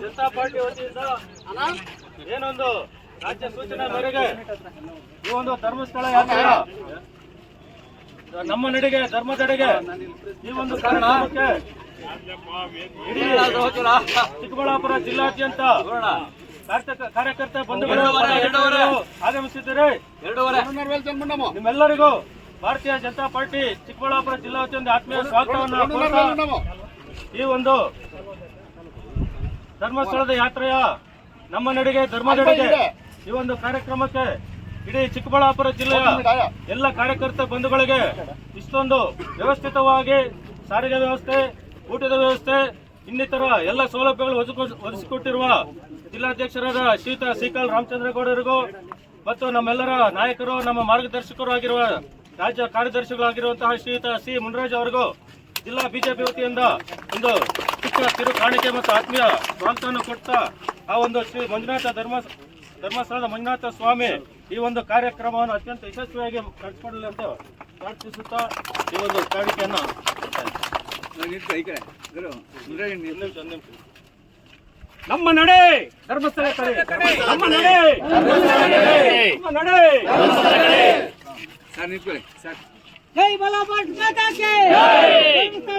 Janata party ವತಿಯಿಂದ ಏನೊಂದು ರಾಜ್ಯ ಸೂಚನೆ ಮೇರೆಗೆ ಈ ಒಂದು ಧರ್ಮಸ್ಥಳ ಯಾತ್ರೆ ನಮ್ಮ ನಡೆಗೆ, ಧರ್ಮದಡೆಗೆ ಈ ಒಂದು ಇಡೀ ಚಿಕ್ಕಬಳ್ಳಾಪುರ ಜಿಲ್ಲಾದ್ಯಂತ ಕಾರ್ಯಕ- ಕಾರ್ಯಕರ್ತ ಬಂಧುಗಳು ಆಗಮಿಸಿದ್ದೀರಿ. ನಿಮ್ಮೆಲ್ಲರಿಗೂ ಭಾರತೀಯ ಜನತಾ ಪಾರ್ಟಿ ಚಿಕ್ಕಬಳ್ಳಾಪುರ ಜಿಲ್ಲಾ ವತಿಯಿಂದ ಆತ್ಮೀಯ ಸ್ವಾಗತವನ್ನು ಈ ಒಂದು ಧರ್ಮಸ್ಥಳದ ಯಾತ್ರೆಯ ನಮ್ಮ ನಡಿಗೆ ಧರ್ಮದೆಡೆಗೆ ಈ ಒಂದು ಕಾರ್ಯಕ್ರಮಕ್ಕೆ ಇಡೀ ಚಿಕ್ಕಬಳ್ಳಾಪುರ ಜಿಲ್ಲೆಯ ಎಲ್ಲ ಕಾರ್ಯಕರ್ತ ಬಂಧುಗಳಿಗೆ ಇಷ್ಟೊಂದು ವ್ಯವಸ್ಥಿತವಾಗಿ ಸಾರಿಗೆ ವ್ಯವಸ್ಥೆ ಊಟದ ವ್ಯವಸ್ಥೆ, ಇನ್ನಿತರ ಎಲ್ಲ ಸೌಲಭ್ಯಗಳು ಒದಗಿಸ್- ಒದಗಿಸಿಕೊಟ್ಟಿರುವ ಜಿಲ್ಲಾಧ್ಯಕ್ಷರಾದ ಶ್ರೀತಾ ಸಿಕಲ್ ರಾಮಚಂದ್ರಗೌಡರಿಗೂ ಮತ್ತು ನಮ್ಮೆಲ್ಲರ ನಾಯಕರು, ನಮ್ಮ ಮಾರ್ಗದರ್ಶಕರು ಆಗಿರುವ ರಾಜ್ಯ ಕಾರ್ಯದರ್ಶಿಗಳಾಗಿರುವಂತಹ ಶ್ರೀಯುತ ಸಿ. ಮುನರಾಜ್ ಅವರಿಗೂ ಜಿಲ್ಲಾ ಬಿಜೆಪಿ ವತಿಯಿಂದ ಒಂದು ಚಿಕ್ಕ ಕಿರು ಕಾಣಿಕೆ ಮತ್ತು ಆತ್ಮೀಯ ಸ್ವಾಗತವನ್ನು ಕೊಡ್ತಾ ಆ ಒಂದು ಶ್ರೀ ಮಂಜುನಾಥ ಧರ್ಮ, ಧರ್ಮಸ್ಥಳದ ಮಂಜುನಾಥ ಸ್ವಾಮಿ ಈ ಒಂದು ಕಾರ್ಯಕ್ರಮವನ್ನು ಅತ್ಯಂತ ಯಶಸ್ವಿಯಾಗಿ ನಡೆಸಿಕೊಡಲಿ ಅಂತ ಪ್ರಾರ್ಥಿಸುತ್ತಾ ಈ ಒಂದು ಕಾಣಿಕೆಯನ್ನು ನಮ್ಮ ನಡೆ! ಧರ್ಮಸ್ಥಳ ಕಡೆ. ನಮ್ಮ ನಡೆ! ನಮ್ಮ ನಡೆ! ಜೈ ಬಲ ಭಾರತ್ ಮಾತಾ ಕಿ ಧರ್ಮಸ್ಥಳ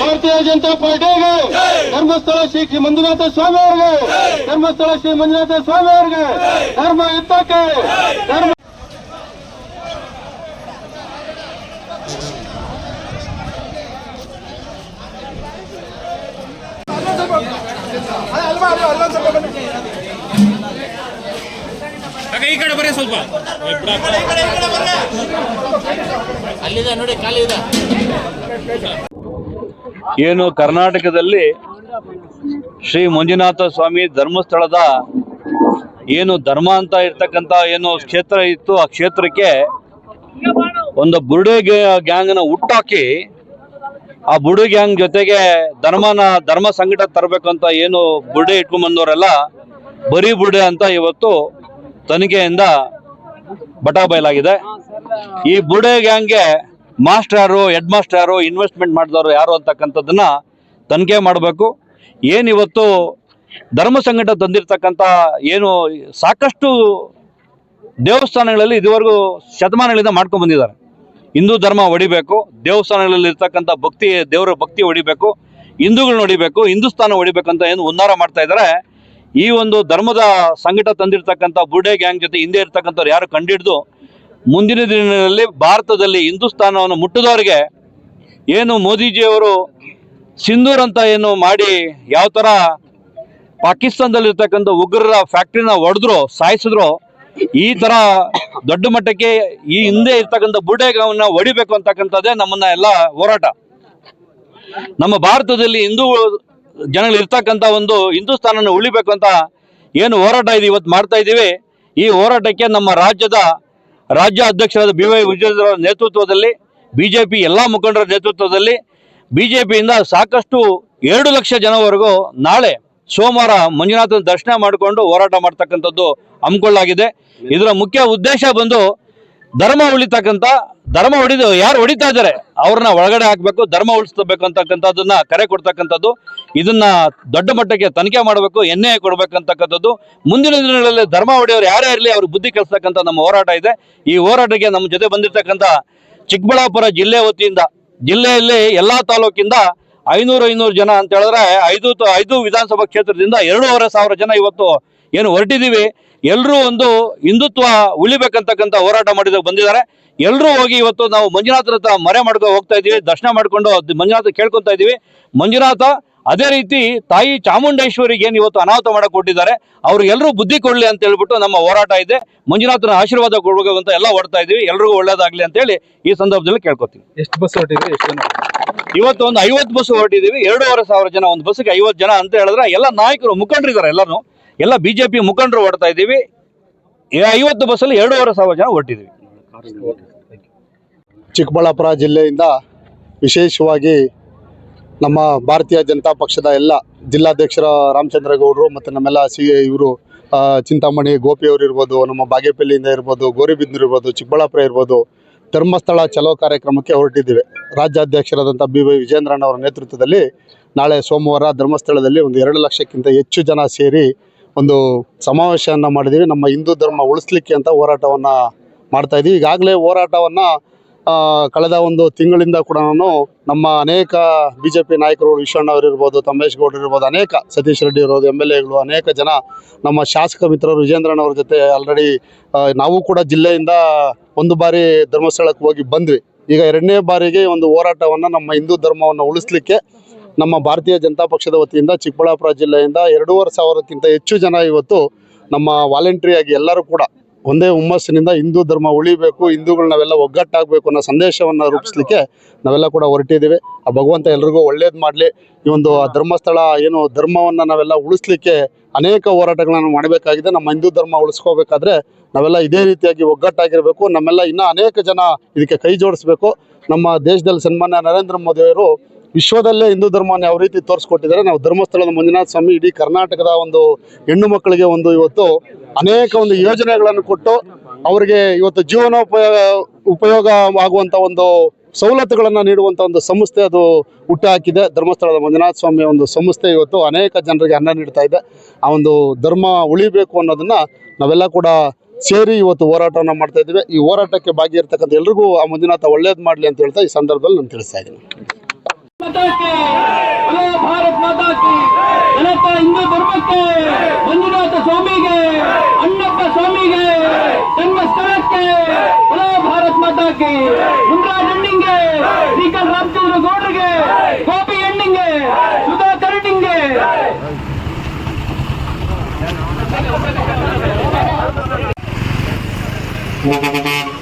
ಭಾರತೀಯ ಜನತಾ ಪಾರ್ಟಿಗೆ ಧರ್ಮಸ್ಥಳ ಶ್ರೀ ಮಂಜುನಾಥ ಸ್ವಾಮಿ ಅವರಿಗೆ ಧರ್ಮಸ್ಥಳ ಶ್ರೀ ಮಂಜುನಾಥ ಸ್ವಾಮಿ ಅವರಿಗೆ ಧರ್ಮ ಯುದ್ಧಕ್ಕೆ ಧರ್ಮ ಏನು ಕರ್ನಾಟಕದಲ್ಲಿ ಶ್ರೀ ಮಂಜುನಾಥ ಸ್ವಾಮಿ ಧರ್ಮಸ್ಥಳದ ಏನು ಧರ್ಮ ಅಂತ ಇರ್ತಕ್ಕಂಥ ಏನು ಕ್ಷೇತ್ರ ಇತ್ತು ಆ ಕ್ಷೇತ್ರಕ್ಕೆ ಒಂದು ಬುರುಡೆ ಗ್ಯಾಂಗ್ನ ಹುಟ್ಟಾಕಿ ಆ ಬುರುಡೆ ಗ್ಯಾಂಗ್ ಜೊತೆಗೆ ಧರ್ಮನ ಧರ್ಮ ಸಂಘಟ ತರಬೇಕು ಅಂತ ಏನು ಬುರುಡೆ ಇಟ್ಕೊಂಡ್ ಬಂದವರೆಲ್ಲ ಬರೀ ಬುರುಡೆ ಅಂತ ಇವತ್ತು ತನಿಖೆಯಿಂದ ಬಟ ಬಯಲಾಗಿದೆ. ಈ ಬುರುಡೆ ಗ್ಯಾಂಗ್ಗೆ ಮಾಸ್ಟರ್ ಯಾರು ಹೆಡ್ ಮಾಸ್ಟರ್ ಯಾರು ಇನ್ವೆಸ್ಟ್ಮೆಂಟ್ ಮಾಡಿದವರು ಯಾರು ಅಂತಕ್ಕಂಥದ್ದನ್ನ ತನಿಖೆ ಮಾಡಬೇಕು. ಏನಿವತ್ತು ಧರ್ಮ ಸಂಘಟ ತಂದಿರ್ತಕ್ಕಂಥ ಏನು ಸಾಕಷ್ಟು ದೇವಸ್ಥಾನಗಳಲ್ಲಿ ಇದುವರೆಗೂ ಶತಮಾನಗಳಿಂದ ಮಾಡ್ಕೊಂಡು ಬಂದಿದ್ದಾರೆ. ಹಿಂದೂ ಧರ್ಮ ಹೊಡಿಬೇಕು ದೇವಸ್ಥಾನಗಳಲ್ಲಿ ಇರ್ತಕ್ಕಂಥ ಭಕ್ತಿ ದೇವರ ಭಕ್ತಿ ಹೊಡಿಬೇಕು ಹಿಂದೂಗಳನ್ನ ಹೊಡಿಬೇಕು ಹಿಂದೂಸ್ತಾನ ಹೊಡಿಬೇಕಂತ ಏನು ಉನ್ನಾರ ಮಾಡ್ತಾ ಇದ್ದಾರೆ. ಈ ಒಂದು ಧರ್ಮದ ಸಂಘಟ ತಂದಿರ್ತಕ್ಕಂಥ ಬುರ್ಡೆ ಗ್ಯಾಂಗ್ ಜೊತೆ ಹಿಂದೆ ಇರ್ತಕ್ಕಂಥವ್ರು ಯಾರು ಕಂಡಿಡ್ದು, ಮುಂದಿನ ದಿನಗಳಲ್ಲಿ ಭಾರತದಲ್ಲಿ ಹಿಂದೂಸ್ತಾನವನ್ನು ಮುಟ್ಟದವ್ರಿಗೆ ಏನು ಮೋದಿಜಿಯವರು ಸಿಂಧೂರ್ ಅಂತ ಏನು ಮಾಡಿ ಯಾವ ಥರ ಪಾಕಿಸ್ತಾನದಲ್ಲಿರ್ತಕ್ಕಂಥ ಉಗ್ರರ ಫ್ಯಾಕ್ಟ್ರಿನ ಹೊಡೆದ್ರು ಸಾಯಿಸಿದ್ರು, ಈ ತರ ದೊಡ್ಡ ಮಟ್ಟಕ್ಕೆ ಈ ಹಿಂದೆ ಇರ್ತಕ್ಕಂಥ ಬುಡೇಗಾವನ್ನ ಹೊಡಿಬೇಕು ಅಂತಕ್ಕಂಥದ್ದೇ ನಮ್ಮನ್ನ ಎಲ್ಲ ಹೋರಾಟ. ನಮ್ಮ ಭಾರತದಲ್ಲಿ ಹಿಂದೂ ಜನಗಳು ಇರ್ತಕ್ಕಂಥ ಒಂದು ಹಿಂದೂಸ್ತಾನನ ಉಳಿಬೇಕು ಅಂತ ಏನು ಹೋರಾಟ ಇದೆ ಇವತ್ತು ಮಾಡ್ತಾ ಇದ್ದೀವಿ. ಈ ಹೋರಾಟಕ್ಕೆ ನಮ್ಮ ರಾಜ್ಯದ ರಾಜ್ಯ ಅಧ್ಯಕ್ಷರಾದ B Y Vijayendra B J P ಎಲ್ಲ ಮುಖಂಡರ ನೇತೃತ್ವದಲ್ಲಿ ಬಿ ಜೆ ಪಿಯಿಂದ ಸಾಕಷ್ಟು ಎರಡು ಲಕ್ಷ ಜನವರೆಗೂ ನಾಳೆ ಸೋಮವಾರ ಮಂಜುನಾಥನ ದರ್ಶನ ಮಾಡಿಕೊಂಡು ಹೋರಾಟ ಮಾಡ್ತಕ್ಕಂಥದ್ದು ಹಮ್ಮಿಕೊಳ್ಳಲಾಗಿದೆ. ಇದರ ಮುಖ್ಯ ಉದ್ದೇಶ ಬಂದು ಧರ್ಮ ಉಳಿತಕ್ಕಂಥ ಧರ್ಮ ಹೊಡಿದು ಯಾರು ಹೊಡಿತಾ ಇದ್ದಾರೆ, ಅವ್ರನ್ನ ಒಳಗಡೆ ಹಾಕ್ಬೇಕು, ಧರ್ಮ ಉಳಿಸ್ಬೇಕು ಅಂತಕ್ಕಂಥದ್ದನ್ನ ಕರೆ ಕೊಡ್ತಕ್ಕಂಥದ್ದು, ಇದನ್ನ ದೊಡ್ಡ ಮಟ್ಟಕ್ಕೆ ತನಿಖೆ ಮಾಡಬೇಕು ಎನ್ ಐ ಕೊಡ್ಬೇಕಂತಕ್ಕಂಥದ್ದು, ಮುಂದಿನ ದಿನಗಳಲ್ಲಿ ಧರ್ಮ ಹೊಡೆಯವರು ಯಾರೇ ಇರಲಿ ಅವ್ರ ಬುದ್ಧಿ ಕಲಿಸ್ತಕ್ಕಂಥ ನಮ್ಮ ಹೋರಾಟ ಇದೆ. ಈ ಹೋರಾಟಕ್ಕೆ ನಮ್ಮ ಜೊತೆ ಬಂದಿರತಕ್ಕಂಥ ಚಿಕ್ಕಬಳ್ಳಾಪುರ ಜಿಲ್ಲೆ ವತಿಯಿಂದ, ಜಿಲ್ಲೆಯಲ್ಲಿ ಎಲ್ಲಾ ತಾಲೂಕಿಂದ ಐನೂರು ಐನೂರು ಜನ ಅಂತ ಹೇಳಿದ್ರೆ ಐದು ಐದು ವಿಧಾನಸಭಾ ಕ್ಷೇತ್ರದಿಂದ ಎರಡೂವರೆ ಸಾವಿರ ಜನ ಇವತ್ತು ಏನು ಹೊರಟಿದ್ದೀವಿ. ಎಲ್ಲರೂ ಒಂದು ಹಿಂದುತ್ವ ಉಳಿಬೇಕಂತಕ್ಕಂಥ ಹೋರಾಟ ಮಾಡಿದ ಬಂದಿದ್ದಾರೆ. ಎಲ್ಲರೂ ಹೋಗಿ ಇವತ್ತು ನಾವು ಮಂಜುನಾಥರ ಹತ್ರ ಮರೆ ಮಾಡ್ಕೊಂಡು ಹೋಗ್ತಾ ಇದ್ದೀವಿ ದರ್ಶನ ಮಾಡಿಕೊಂಡು ಮಂಜುನಾಥ ಕೇಳ್ಕೊತಾ ಇದ್ದೀವಿ. ಮಂಜುನಾಥ ಅದೇ ರೀತಿ ತಾಯಿ ಚಾಮುಂಡೇಶ್ವರಿಗೆ ಏನು ಇವತ್ತು ಅನಾಹುತ ಮಾಡಕ್ ಕೊಟ್ಟಿದ್ದಾರೆ ಅವ್ರು ಎಲ್ಲರೂ ಬುದ್ಧಿ ಕೊಡ್ಲಿ ಅಂತ ಹೇಳ್ಬಿಟ್ಟು ನಮ್ಮ ಹೋರಾಟ ಇದೆ. ಮಂಜುನಾಥನ ಆಶೀರ್ವಾದ ಕೊಡಬೇಕು ಅಂತ ಎಲ್ಲ ಓಡ್ತಾ ಇದೀವಿ ಎಲ್ರಿಗೂ ಒಳ್ಳೇದಾಗ್ಲಿ ಅಂತ ಹೇಳಿ ಈ ಸಂದರ್ಭದಲ್ಲಿ ಕೇಳ್ಕೊತೀವಿ ಎಷ್ಟು ಬಸ್ ಹೊರಟಿದ್ವಿ ಎಷ್ಟು ಇವತ್ತು ಒಂದು ಐವತ್ತು ಬಸ್ ಹೊರಟಿದೀವಿ ಎರಡೂವರೆ ಸಾವಿರ ಜನ ಒಂದು ಬಸ್ಸಿಗೆ ಐವತ್ತು ಜನ ಅಂತ ಹೇಳಿದ್ರೆ ಎಲ್ಲ ನಾಯಕರು ಮುಖಂಡರಿದ್ದಾರೆ ಎಲ್ಲರೂ. ಎಲ್ಲ ಬಿಜೆಪಿ ಮುಖಂಡರು ಓಡ್ತಾ ಇದ್ದೀವಿ. ಐವತ್ತು ಬಸ್ಸಲ್ಲಿ ಎರಡೂವರೆ ಸಾವಿರ ಜನ ಹೊರಟಿದ್ದೀವಿ ಚಿಕ್ಕಬಳ್ಳಾಪುರ ಜಿಲ್ಲೆಯಿಂದ ವಿಶೇಷವಾಗಿ ನಮ್ಮ ಭಾರತೀಯ ಜನತಾ ಪಕ್ಷದ ಎಲ್ಲ ಜಿಲ್ಲಾಧ್ಯಕ್ಷರ ರಾಮಚಂದ್ರ ಗೌಡರು ಮತ್ತು ನಮ್ಮೆಲ್ಲ ಸಿ ಇವರು ಚಿಂತಾಮಣಿ ಗೋಪಿಯವರು ಇರ್ಬೋದು, ನಮ್ಮ ಬಾಗೇಪಲ್ಲಿಯಿಂದ ಇರ್ಬೋದು, ಗೋರಿಬಿದ್ನೂರು ಇರ್ಬೋದು, ಚಿಕ್ಕಬಳ್ಳಾಪುರ ಇರ್ಬೋದು, ಧರ್ಮಸ್ಥಳ ಚಲೋ ಕಾರ್ಯಕ್ರಮಕ್ಕೆ ಹೊರಟಿದ್ದೀವಿ. ರಾಜ್ಯಾಧ್ಯಕ್ಷರಾದಂಥ ಬಿ ವೈ ವಿಜೇಂದ್ರಣ್ಣ ಅವರ ನೇತೃತ್ವದಲ್ಲಿ ನಾಳೆ ಸೋಮವಾರ ಧರ್ಮಸ್ಥಳದಲ್ಲಿ ಒಂದು ಎರಡು ಲಕ್ಷಕ್ಕಿಂತ ಹೆಚ್ಚು ಜನ ಸೇರಿ ಒಂದು ಸಮಾವೇಶವನ್ನು ಮಾಡಿದ್ದೀವಿ ನಮ್ಮ ಹಿಂದೂ ಧರ್ಮ ಉಳಿಸ್ಲಿಕ್ಕೆ ಅಂತ ಹೋರಾಟವನ್ನು ಮಾಡ್ತಾ ಇದ್ದೀವಿ ಈಗಾಗಲೇ ಹೋರಾಟವನ್ನು ಕಳೆದ ಒಂದು ತಿಂಗಳಿಂದ ಕೂಡ ನಾನು ನಮ್ಮ ಅನೇಕ ಬಿ ಜೆ ಪಿ ನಾಯಕರು ವಿಶ್ವಣ್ಣ ಅವರು ಇರ್ಬೋದು, ತಮ್ಮೇಶ್ ಗೌಡ್ರು ಇರ್ಬೋದು, ಅನೇಕ ಸತೀಶ್ ರೆಡ್ಡಿ ಇರ್ಬೋದು ಎಂ ಎಲ್ ಎಗಳು ಅನೇಕ ಜನ ನಮ್ಮ ಶಾಸಕ ಮಿತ್ರರು ವಿಜೇಂದ್ರಣ್ಣ ಅವ್ರ ಜೊತೆ ಆಲ್ರೆಡಿ ನಾವು ಕೂಡ ಜಿಲ್ಲೆಯಿಂದ ಒಂದು ಬಾರಿ ಧರ್ಮಸ್ಥಳಕ್ಕೆ ಹೋಗಿ ಬಂದ್ವಿ. ಈಗ ಎರಡನೇ ಬಾರಿಗೆ ಒಂದು ಹೋರಾಟವನ್ನು ನಮ್ಮ ಹಿಂದೂ ಧರ್ಮವನ್ನು ಉಳಿಸ್ಲಿಕ್ಕೆ ನಮ್ಮ ಭಾರತೀಯ ಜನತಾ ಪಕ್ಷದ ವತಿಯಿಂದ ಚಿಕ್ಕಬಳ್ಳಾಪುರ ಜಿಲ್ಲೆಯಿಂದ ಎರಡೂವರೆ ಸಾವಿರಕ್ಕಿಂತ ಹೆಚ್ಚು ಜನ ಇವತ್ತು ನಮ್ಮ ವಾಲಂಟ್ರಿಯಾಗಿ ಎಲ್ಲರೂ ಕೂಡ ಒಂದೇ ಹುಮ್ಮಸ್ಸಿನಿಂದ ಹಿಂದೂ ಧರ್ಮ ಉಳಿಬೇಕು, ಹಿಂದೂಗಳು ನಾವೆಲ್ಲ ಒಗ್ಗಟ್ಟಾಗಬೇಕು ಅನ್ನೋ ಸಂದೇಶವನ್ನು ರೂಪಿಸ್ಲಿಕ್ಕೆ ನಾವೆಲ್ಲ ಕೂಡ ಹೊರಟಿದ್ದೀವಿ. ಆ ಭಗವಂತ ಎಲ್ರಿಗೂ ಒಳ್ಳೇದು ಮಾಡಲಿ. ಈ ಒಂದು ಧರ್ಮಸ್ಥಳ ಏನು ಧರ್ಮವನ್ನು ನಾವೆಲ್ಲ ಉಳಿಸ್ಲಿಕ್ಕೆ ಅನೇಕ ಹೋರಾಟಗಳನ್ನು ಮಾಡಬೇಕಾಗಿದೆ. ನಮ್ಮ ಹಿಂದೂ ಧರ್ಮ ಉಳಿಸ್ಕೋಬೇಕಾದ್ರೆ ನಾವೆಲ್ಲ ಇದೇ ರೀತಿಯಾಗಿ ಒಗ್ಗಟ್ಟಾಗಿರಬೇಕು. ನಮ್ಮೆಲ್ಲ ಇನ್ನೂ ಅನೇಕ ಜನ ಇದಕ್ಕೆ ಕೈ ಜೋಡಿಸ್ಬೇಕು. ನಮ್ಮ ದೇಶದಲ್ಲಿ ಸನ್ಮಾನ್ಯ ನರೇಂದ್ರ ಮೋದಿಯವರು ವಿಶ್ವದಲ್ಲೇ ಹಿಂದೂ ಧರ್ಮವನ್ನು ಯಾವ ರೀತಿ ತೋರಿಸ್ಕೊಟ್ಟಿದ್ದಾರೆ. ನಾವು ಧರ್ಮಸ್ಥಳದ ಮಂಜುನಾಥ ಸ್ವಾಮಿ ಇಡೀ ಕರ್ನಾಟಕದ ಒಂದು ಹೆಣ್ಣು ಮಕ್ಕಳಿಗೆ ಒಂದು ಇವತ್ತು ಅನೇಕ ಒಂದು ಯೋಜನೆಗಳನ್ನು ಕೊಟ್ಟು ಅವರಿಗೆ ಇವತ್ತು ಜೀವನೋಪಯೋಗ ಉಪಯೋಗವಾಗುವಂಥ ಒಂದು ಸವಲತ್ತುಗಳನ್ನು ನೀಡುವಂಥ ಒಂದು ಸಂಸ್ಥೆ ಅದು ಹುಟ್ಟುಹಾಕಿದೆ ಧರ್ಮಸ್ಥಳದ ಮಂಜುನಾಥ ಸ್ವಾಮಿ ಒಂದು ಸಂಸ್ಥೆ ಇವತ್ತು ಅನೇಕ ಜನರಿಗೆ ಅನ್ನ ನೀಡ್ತಾ ಇದೆ. ಆ ಒಂದು ಧರ್ಮ ಉಳಿಬೇಕು ಅನ್ನೋದನ್ನ ನಾವೆಲ್ಲ ಕೂಡ ಸೇರಿ ಇವತ್ತು ಹೋರಾಟವನ್ನು ಮಾಡ್ತಾ ಇದ್ದೀವಿ. ಈ ಹೋರಾಟಕ್ಕೆ ಭಾಗಿಯಿರ್ತಕ್ಕಂಥ ಎಲ್ರಿಗೂ ಆ ಮಂಜುನಾಥ ಒಳ್ಳೇದು ಮಾಡಲಿ ಅಂತ ಹೇಳ್ತಾ ಈ ಸಂದರ್ಭದಲ್ಲಿ ನಾನು ತಿಳಿಸ್ತಾ ಇದ್ದೀನಿ. ಭಾರತ್ ಮಾತಾ ಕಿ ಜನತಾ ಹಿಂದೂ ಧರ್ಮಕ್ಕೆ, ಮಂಜುನಾಥ ಸ್ವಾಮಿಗೆ, ಅಣ್ಣಪ್ಪ ಸ್ವಾಮಿಗೆ ಜನ್ಮಸ್ಥಳಕ್ಕೆ ಹಲೋ ಭಾರತ್ ಮಾತಾ ಕಿ ಮುನ್ರಾಜ್ ಅಣ್ಣಿಂಗೆ ಶ್ರೀಕಾಂತ್ ರಾಮಚಂದ್ರ ಗೌಡ್ರಿಗೆ, ಗೋಪಿ ಅಣ್ಣಿಂಗೆ ಸುಧಾ ಅಣ್ಣಿಂಗೆ Thank ಮಂಜುನಾಥ